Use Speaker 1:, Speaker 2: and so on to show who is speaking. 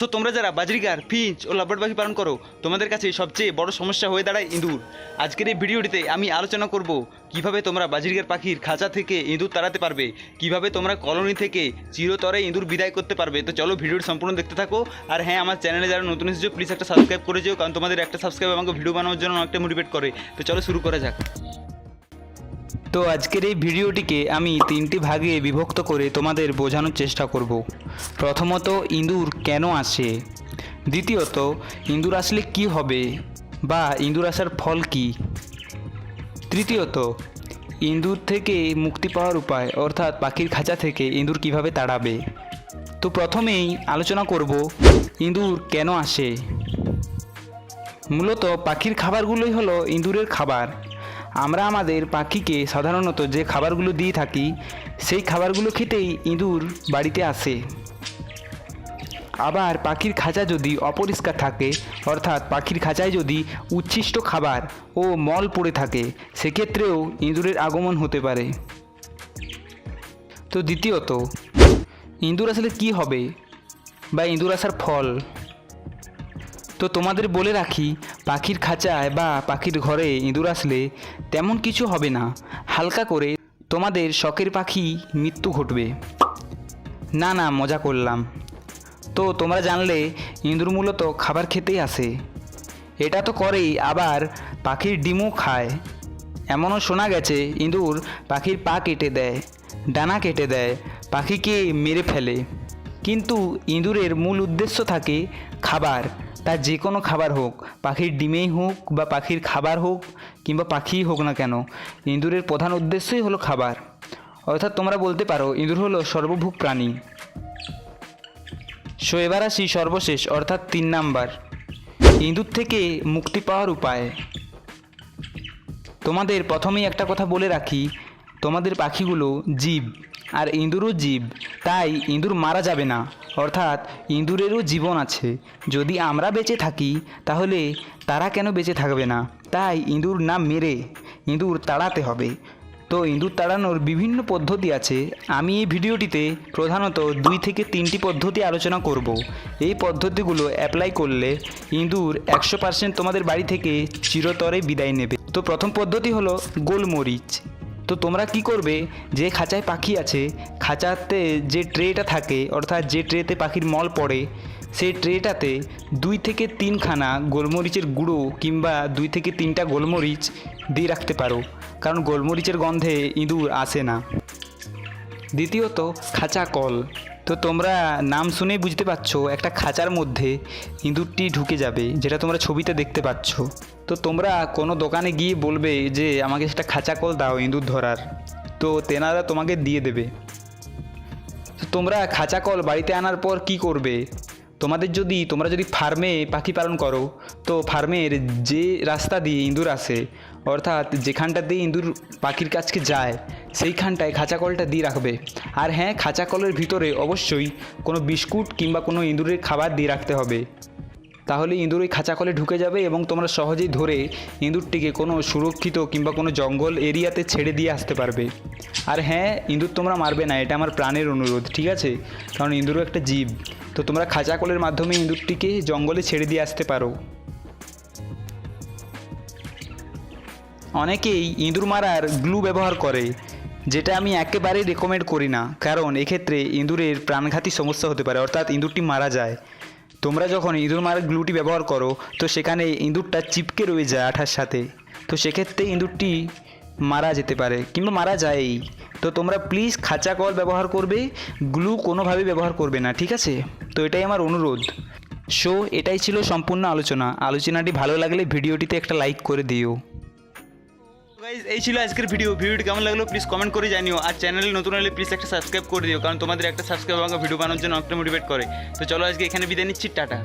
Speaker 1: তো তোমরা যারা বাজরিকার ফিঞ্চ ও লাভবার্ড পাখি পালন করো, তোমাদের কাছে সবচেয়ে বড় সমস্যা হয়ে দাঁড়ায় ইঁদুর। আজকের এই ভিডিওটিতে আমি আলোচনা করব কীভাবে তোমরা বাজরিকার পাখির খাঁচা থেকে ইঁদুর তাড়াতে পারবে, কীভাবে তোমরা কলোনি থেকে চিরতরে ইঁদুর বিদায় করতে পারবে। তো চলো ভিডিওটি সম্পূর্ণ দেখতে থাকো। আর হ্যাঁ আমার চ্যানেলে যারা নতুন এসেছ প্লিজ একটা সাবস্ক্রাইব করে যেও, কারণ তোমাদের একটা সাবস্ক্রাইব আমাকে ভিডিও বানানোর জন্য অনেকটা মোটিভেট করে। তো চলো শুরু করা যাক। তো আজকের এই ভিডিওটিকে আমি তিনটি ভাগে বিভক্ত করে তোমাদের বোঝানোর চেষ্টা করব। প্রথমত, ইঁদুর কেন আসে? দ্বিতীয়ত, ইঁদুর আসলে কি হবে? বা ইঁদুর আসার ফল কি? তৃতীয়ত, ইঁদুর থেকে মুক্তি পাওয়ার উপায়, অর্থাৎ পাখির খাঁচা থেকে ইঁদুর কীভাবে তাড়াবে? তো প্রথমেই আলোচনা করব, ইঁদুর কেন আসে? মূলত পাখির খাবারগুলোই হলো ইঁদুরের খাবার। আমরা আমাদের পাখিকে সাধারণত যে খাবারগুলো দিয়ে থাকি, সেই খাবারগুলো খেতেই ইঁদুর বাড়িতে আসে। আবার পাখির খাঁচা যদি অপরিষ্কার থাকে, অর্থাৎ পাখির খাঁচায় যদি উচ্ছিষ্ট খাবার ও মল পড়ে থাকে, সেক্ষেত্রেও ইঁদুরের আগমন হতে পারে। তো দ্বিতীয়ত, ইঁদুর আসলে কি হবে? বা ইঁদুর আসার ফল? তো তোমাদের বলে রাখি, পাখির খাঁচায় বা পাখির ঘরে ইঁদুর আসলে তেমন কিছু হবে না। হালকা করে তোমাদের শখের পাখি মৃত্যু ঘটবে। না না, মজা করলাম। তো তোমরা জানলে ইঁদুর মূলত খাবার খেতেই আসে। এটা তো করেই আবার পাখির ডিমও খায়। এমনও শোনা গেছে, ইঁদুর পাখির পা কেটে দেয়, ডানা কেটে দেয়, পাখিকে মেরে ফেলে। কিন্তু ইঁদুরের মূল উদ্দেশ্য থাকে খাবার। তা যে কোনো খাবার হোক, পাখির ডিমেই হোক বা পাখির খাবার হোক কিংবা পাখিই হোক না কেন, ইঁদুরের প্রধান উদ্দেশ্যই হলো খাবার। অর্থাৎ তোমরা বলতে পারো, ইঁদুর হলো সর্বভূক প্রাণী। সো এবার আসি সর্বশেষ, অর্থাৎ তিন নাম্বার। ইঁদুর থেকে মুক্তি পাওয়ার উপায়। তোমাদের প্রথমেই একটা কথা বলে রাখি তোমাদের পাখিগুলো জীব আর ইঁদুরও জীব, তাই ইঁদুর মারা যাবে না। অর্থাৎ ইঁদুরেরও জীবন আছে। যদি আমরা বেঁচে থাকি, তাহলে তারা কেন বেঁচে থাকবে না? তাই ইঁদুর না মেরে ইঁদুর তাড়াতে হবে। তো ইঁদুর তাড়ানোর বিভিন্ন পদ্ধতি আছে। আমি এই ভিডিওটিতে প্রধানত দুই থেকে তিনটি পদ্ধতি আলোচনা করব। এই পদ্ধতিগুলো অ্যাপ্লাই করলে ইঁদুর একশো পার্সেন্ট তোমাদের বাড়ি থেকে চিরতরে বিদায় নেবে। তো প্রথম পদ্ধতি হলো গোলমরিচ। তো তোমরা কি করবে? যে খাঁচায় পাখি আছে, খাঁচাতে যে ট্রেটা থাকে, অর্থাৎ যে ট্রেতে পাখির মল পড়ে, সেই ট্রেটাতে দুই থেকে তিনখানা গোলমরিচের গুঁড়ো কিংবা দুই থেকে তিনটা গোলমরিচ দিয়ে রাখতে পারো, কারণ গোলমরিচের গন্ধে ইঁদুর আসে না। দ্বিতীয়ত, খাঁচা কল। তো তোমরা নাম শুনেই বুঝতে পারছ, একটা খাঁচার মধ্যে ইঁদুরটি ঢুকে যাবে, যেটা তোমরা ছবিতে দেখতে পাচ্ছ। তো তোমরা কোনো দোকানে গিয়ে বলবে যে, আমাকে সেটা খাঁচা কল দাও ইঁদুর ধরার। তো তেনারা তোমাকে দিয়ে দেবে। তোমরা খাঁচা কল বাড়িতে আনার পর কি করবে? তোমাদের যদি, তোমরা যদি ফার্মে পাখি পালন করো, তো ফার্মের যে রাস্তা দিয়ে ইঁদুর আসে, অর্থাৎ যেখানটা দিয়ে ইঁদুর পাখির কাছকে যায়, সেইখানটায় খাঁচা কলটা দিয়ে রাখবে। আর হ্যাঁ খাঁচা কলের ভিতরে অবশ্যই কোনো বিস্কুট কিংবা কোনো ইঁদুরের খাবার দিয়ে রাখতে হবে। তাহলে ইঁদুর ওই খাঁচা কলে ঢুকে যাবে এবং তোমরা সহজেই ধরে ইঁদুরটিকে কোনো সুরক্ষিত কিংবা কোনো জঙ্গল এরিয়াতে ছেড়ে দিয়ে আসতে পারবে। আর হ্যাঁ ইঁদুর তোমরা মারবে না, এটা আমার প্রাণের অনুরোধ, ঠিক আছে? কারণ ইঁদুরও একটা জীব। তো তোমরা খাঁচা কলের মাধ্যমে ইঁদুরটিকে জঙ্গলে ছেড়ে দিয়ে আসতে পারো। অনেকেই ইঁদুর মারার গ্লু ব্যবহার করে, যেটা আমি একেবারেই রেকমেন্ড করি না। কারণ এক্ষেত্রে ইঁদুরের প্রাণঘাতী সমস্যা হতে পারে, অর্থাৎ ইঁদুরটি মারা যায়। তোমরা যখন ইঁদুর মারার গ্লুটি ব্যবহার করো, তো সেখানে ইঁদুরটা চিপকে রয়ে যায় আঠার সাথে। তো সেক্ষেত্রে ইঁদুরটি মারা যেতে পারে কিংবা মারা যায়ই। তো তোমরা প্লিজ খাঁচা কল ব্যবহার করবে, গ্লু কোনোভাবে ব্যবহার করবে না, ঠিক আছে? তো এটাই আমার অনুরোধ। সো এটাই ছিল সম্পূর্ণ আলোচনা। আলোচনাটি ভালো লাগলে ভিডিওটিতে একটা লাইক করে দিও। গাইজ এই ছিল আজকের ভিডিও ভিডিওটি কেমন লাগল প্লিজ কমেন্ট করে জানিও। আর চ্যানেলে নতুন হলে প্লিজ একটা সাবস্ক্রাইব করে দিও, কারণ তোমাদের একটা সাবস্ক্রাইব আমাকে ভিডিও বানানোর জন্য অনেকটা মোটিভেট করে। তো চলো আজকে এখানে বিদায় নিচ্ছি, টাটা।